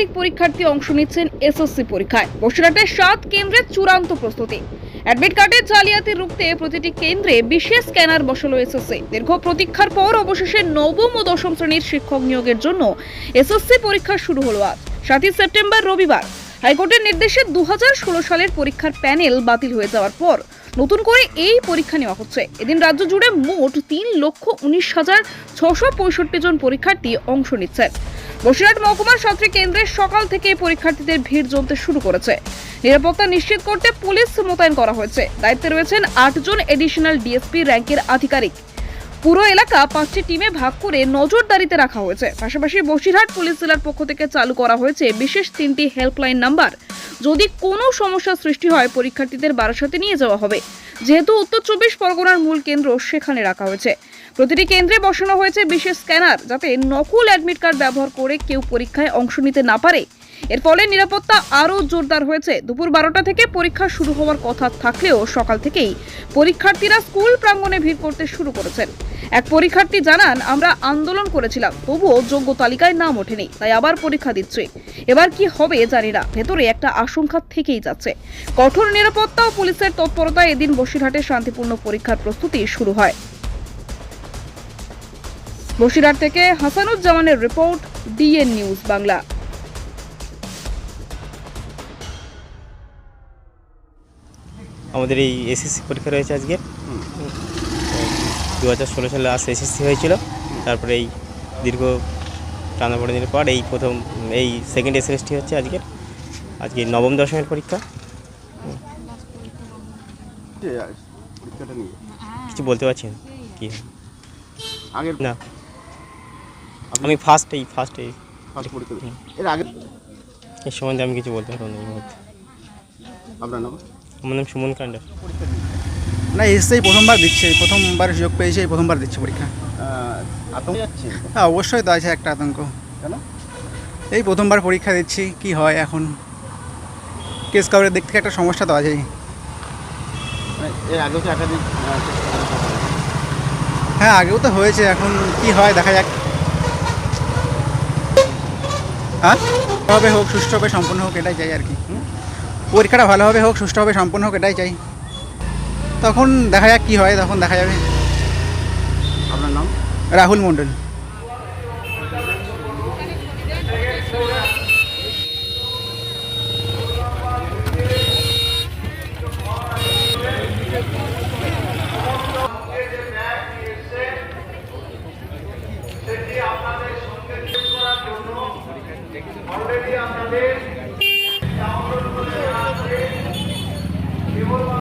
শতাধিক পরীক্ষার্থী অংশ নিচ্ছেন এসএসসি পরীক্ষায়। বসিরহাটের সাত কেন্দ্রের চূড়ান্ত প্রস্তুতি। অ্যাডমিট কার্ডের জালিয়াতি রুখতে প্রতিটি কেন্দ্রে বিশেষ স্ক্যানার বসালো এসএসসি। দীর্ঘ প্রতীক্ষার পর অবশেষে নবম ও দশম শ্রেণির শিক্ষক নিয়োগের জন্য এসএসসি পরীক্ষা শুরু হলো আজ। সাতই সেপ্টেম্বর, রবিবার। হাইকোর্টের নির্দেশে দু হাজার ষোলো সালের পরীক্ষার প্যানেল বাতিল হয়ে যাওয়ার পর নতুন করে এই পরীক্ষা নেওয়া হচ্ছে। এদিন রাজ্য জুড়ে মোট তিন লক্ষ উনিশ হাজার ছশো পঁয়ষট্টি জন পরীক্ষার্থী অংশ নিচ্ছেন। বসিরহাট মহকুমার সাতটি কেন্দ্রে সকাল থেকে পরীক্ষার্থীদের ভিড় জমতে শুরু করেছে। নিরাপত্তা নিশ্চিত করতে পুলিশ মোতায়েন করা হয়েছে। দায়িত্বে রয়েছেন আটজন এডিশনাল ডিএসপি র্যাঙ্কের আধিকারিক। পুরো এলাকা পাঁচটি টিমে ভাগ করে নজরদারিতে রাখা হয়েছে। পাশাপাশি বসিরহাট পুলিশ জেলার পক্ষ থেকে চালু করা হয়েছে বিশেষ তিনটি হেল্পলাইন নাম্বার। যদি কোনো সমস্যা সৃষ্টি হয়, পরীক্ষার্থীদের বারাসাতে নিয়ে যাওয়া হবে। যেহেতু উত্তর চব্বিশ পরগনার মূল কেন্দ্র, সেখানে রাখা হয়েছে। প্রতিটি কেন্দ্রে বসানো হয়েছে বিশেষ স্ক্যানার যাতে নকল অ্যাডমিট কার্ড ব্যবহার করে কেউ পরীক্ষায় অংশ নিতে না পারে। এর ফলে নিরাপত্তা আরও জোরদার হয়েছে। দুপুর বারোটা থেকে পরীক্ষা শুরু হওয়ার কথা থাকলেও সকাল থেকেই পরীক্ষার্থীরা স্কুল প্রাঙ্গণে ভিড় করতে শুরু করেছেন। এক পরীক্ষার্থী জানান, আমরা আন্দোলন করেছিলাম, তবুও যোগ্য তালিকায় নাম ওঠেনি, তাই আবার পরীক্ষা দিচ্ছি। এবার কি হবে জানি না, ভেতরে একটা আশঙ্কা থেকেই যাচ্ছে। কঠোর নিরাপত্তা ও পুলিশের তৎপরতায় এদিন বসিরহাটে শান্তিপূর্ণ পরীক্ষার প্রস্তুতি শুরু হয়। বসিরহাট থেকে হাসানুজ্জামানের রিপোর্ট, ডিএন নিউজ বাংলা। আমাদের এই এসএসসি পরীক্ষা রয়েছে আজকে। দু হাজার ষোলো সালে লাস্ট এসএসসি হয়েছিল। তারপরে এই দীর্ঘ টানাপড়ে দিনের পর এই প্রথম এই সেকেন্ড এসএসটি হচ্ছে আজকের। আজকে নবম দশমের পরীক্ষা। কিছু বলতে পারছি না। কি? আগের না। আমি ফার্স্ট এই ফার্স্ট এই। এর আগে? এর সম্বন্ধে আমি কিছু বলতে পারব না এই মুহূর্তে। আপনার নাম? আমার নাম সুমন কান্ডার না এসেই প্রথমবার দিচ্ছে প্রথমবার সুযোগ পেয়েছে এই প্রথমবার দিচ্ছে পরীক্ষা। আতঙ্ক যাচ্ছে হ্যাঁ অবশ্যই তো আছে একটা আতঙ্ক। কেন? এই প্রথমবার পরীক্ষা দিচ্ছি কি হয় এখন? কেস কাউরের দিক থেকে একটা সমস্যা তো আছেই। মানে। হ্যাঁ আগেও তো হয়েছে এখন কি হয় দেখা যাক। হ্যাঁ? ভালোভাবে হোক সুষ্ঠুভাবে সম্পূর্ণ হোক এটাই চাই আর কি। হুম? পরীক্ষাটা ভালোভাবে হোক সুষ্ঠুভাবে সম্পন্ন হোক এটাই চাই। তখন দেখা যাক কি হয় তখন দেখা যাবে। আপনার নাম? রাহুল মণ্ডল। অলরেডি আপনাদের